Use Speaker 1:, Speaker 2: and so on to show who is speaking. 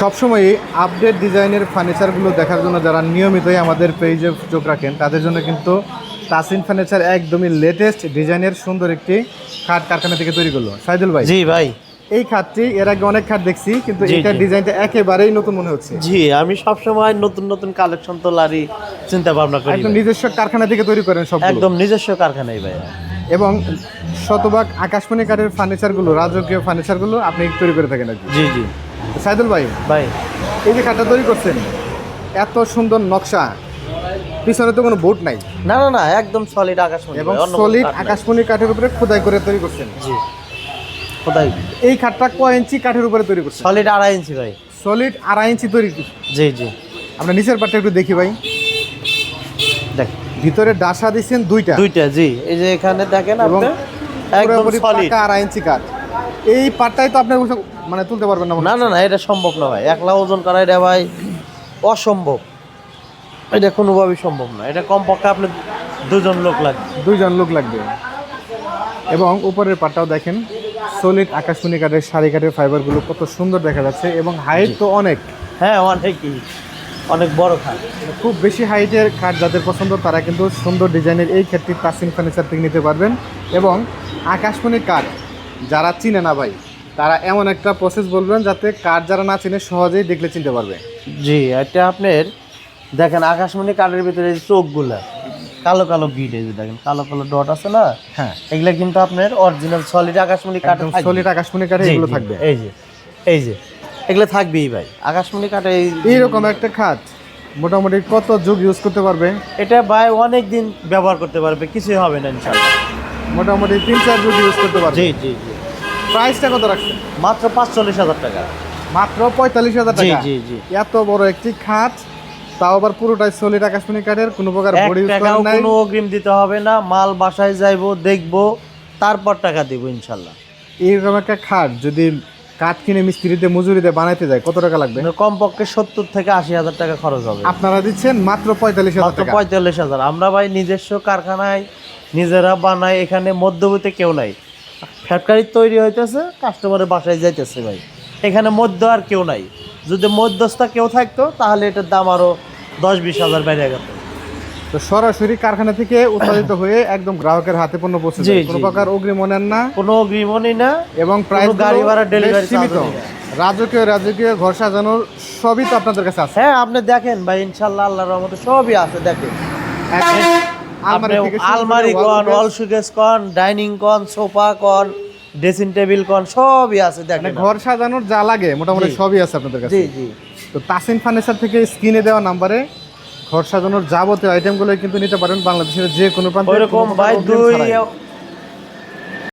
Speaker 1: সবসময় আপডেট ডিজাইনের ফার্নিচারগুলো দেখার জন্য যারা নিয়মিতই আমাদের পেজে চোখ রাখেন তাদের জন্য কিন্তু তাসিন ফার্নিচার একদমই লেটেস্ট ডিজাইনের সুন্দর একটি খাট কারখানা থেকে তৈরি করল। সাইদুল ভাই?
Speaker 2: জি ভাই।
Speaker 1: এই খাটটি এর আগে অনেক খাট দেখছি কিন্তু এটার ডিজাইনটা একেবারেই নতুন মনে হচ্ছে।
Speaker 2: জি আমি সবসময় নতুন নতুন কালেকশন তোলারই চিন্তা ভাবনা করি
Speaker 1: একদম নিজস্ব কারখানা থেকে তৈরি করেন সব
Speaker 2: একদম নিজস্ব কারখানাই ভাই।
Speaker 1: এবং শতভাগ আকাশমণি কাঠের ফার্নিচারগুলো রাজকীয় ফার্নিচারগুলো আপনি তৈরি করে থাকেন
Speaker 2: জি জি।
Speaker 1: সাইদুল ভাই
Speaker 2: ভাই।
Speaker 1: এই যে খাটটা তৈরি করছেন এত সুন্দর নকশা। পিছনে তো কোনো বোর্ড নাই।
Speaker 2: না না না একদম সলিড আকাশ
Speaker 1: এবং সলিড আকাশমণি কাঠের উপরে খোদাই করে তৈরি করছেন।
Speaker 2: জি। কোথায়
Speaker 1: এই খাটটা কয় ইঞ্চি কাঠের উপরে তৈরি করছেন?
Speaker 2: সলিড আড়াই ইঞ্চি ভাই।
Speaker 1: সলিড আড়াই ইঞ্চি তৈরি
Speaker 2: জি জি।
Speaker 1: আমরা নিচের পাটটা একটু দেখি ভাই।
Speaker 2: দেখ।
Speaker 1: ভিতরে ডাসা দিচ্ছেন দুইটা।
Speaker 2: দুইটা জি। এই যে এখানে দেখেন আপনি একদম সলিড
Speaker 1: আড়াই ইঞ্চি কাঠ। এই পাটটাই তো আপনার মানে তুলতে পারবেন না
Speaker 2: না না না এটা সম্ভব না ভাই। একলা ওজন করা এটা ভাই অসম্ভব। এটা কোনোভাবেই সম্ভব না। এটা কমপক্ষে আপনি দুজন লোক লাগবে।
Speaker 1: দুইজন লোক লাগবে। এবং উপরের পাটটাও দেখেন সলিড আকাশমণি কাঠের শাড়ি কাঠের ফাইবারগুলো কত সুন্দর দেখা যাচ্ছে এবং হাইট তো অনেক।
Speaker 2: হ্যাঁ অনেকই। অনেক বড় খাট।
Speaker 1: খুব বেশি হাইটের খাট যাদের পছন্দ তারা কিন্তু সুন্দর ডিজাইনের এই ক্ষেত্রে প্রাচীন ফার্নিচার থেকে নিতে পারবেন। এবং আকাশমণি কাঠ যারা চিনে না ভাই তারা এমন একটা প্রসেস বলবেন যাতে কাঠ যারা না চিনে সহজেই দেখলে চিনতে পারবে।
Speaker 2: জি এটা আপনার দেখেন আকাশমণি কাঠের ভিতরে এই চোখগুলা কালো কালো গিট এই যে দেখেন কালো কালো ডট আছে না?
Speaker 1: হ্যাঁ।
Speaker 2: এগুলা কিন্তু আপনার অরিজিনাল সলিড আকাশমণি কাঠ
Speaker 1: একদম সলিড আকাশমণি কাঠে এগুলো থাকবে।
Speaker 2: এই যে এই যে এগুলো থাকবেই ভাই আকাশমণি কাঠে এই
Speaker 1: এইরকম একটা খাট মোটামুটি কত যুগ ইউজ করতে পারবে?
Speaker 2: এটা ভাই অনেক দিন ব্যবহার করতে পারবে কিছুই হবে না ইনশাল্লাহ।
Speaker 1: মোটামুটি তিন চার যুগ ইউজ করতে পারবে।
Speaker 2: জি জি জি।
Speaker 1: প্রাইসটা কত রাখছেন?
Speaker 2: মাত্র পাঁচচল্লিশ হাজার টাকা।
Speaker 1: মাত্র পঁয়তাল্লিশ হাজার টাকা?
Speaker 2: জি জি।
Speaker 1: এত বড় একটি খাট তাও আবার পুরোটাই সলিড আকাশমণি কাঠের কোনো প্রকার বডি নাই।
Speaker 2: কোনো অগ্রিম দিতে হবে না মাল বাসায় যাইবো দেখব তারপর টাকা দিব ইনশাল্লাহ।
Speaker 1: এইরকম একটা খাট যদি কাঠ কিনে মিস্ত্রিতে মজুরিতে বানাইতে যায় কত টাকা লাগবে?
Speaker 2: কমপক্ষে সত্তর থেকে আশি হাজার টাকা খরচ হবে।
Speaker 1: আপনারা দিচ্ছেন মাত্র পঁয়তাল্লিশ হাজার
Speaker 2: পঁয়তাল্লিশ হাজার। আমরা ভাই নিজস্ব কারখানায় নিজেরা বানাই এখানে মধ্যবর্তী কেউ নাই। ফ্যাক্টরি তৈরি হইতেছে কাস্টমারের বাসায় যাইতেছে ভাই। এখানে মধ্য আর কেউ নাই। যদি মধ্যস্থা কেউ থাকতো তাহলে এটার দাম আরও দশ বিশ হাজার বেড়ে গেত।
Speaker 1: তো সরাসরি কারখানা থেকে উৎপাদিত হয়ে একদম গ্রাহকের হাতে পণ্য পৌঁছে যায়। কোনো প্রকার অগ্রিম নেন না।
Speaker 2: কোনো অগ্রিমই না
Speaker 1: এবং প্রাইস
Speaker 2: গাড়ি ভাড়া delivery
Speaker 1: সীমিত। রাজকীয় রাজকীয় ঘর সাজানোর সবই তো আপনাদের কাছে আছে।
Speaker 2: হ্যাঁ আপনি দেখেন ভাই ইনশাল্লাহ আল্লাহর রহমতে সবই আছে দেখেন। আপনি
Speaker 1: আলমারি
Speaker 2: কন
Speaker 1: অল
Speaker 2: ওয়াল সুকেস কন ডাইনিং কন সোফা কন ড্রেসিং টেবিল কন সবই আছে
Speaker 1: মানে
Speaker 2: দেখেন
Speaker 1: ঘর সাজানোর যা লাগে মোটামুটি সবই আছে আপনাদের কাছে।
Speaker 2: জি জি।
Speaker 1: তো তাসিন ফার্নিচার থেকে স্ক্রিনে দেওয়া নাম্বারে ঘর সাজানোর যাবতীয় আইটেমগুলো কিন্তু নিতে পারেন বাংলাদেশের যে কোনো প্রান্তে কোনো
Speaker 2: ভাই দুই।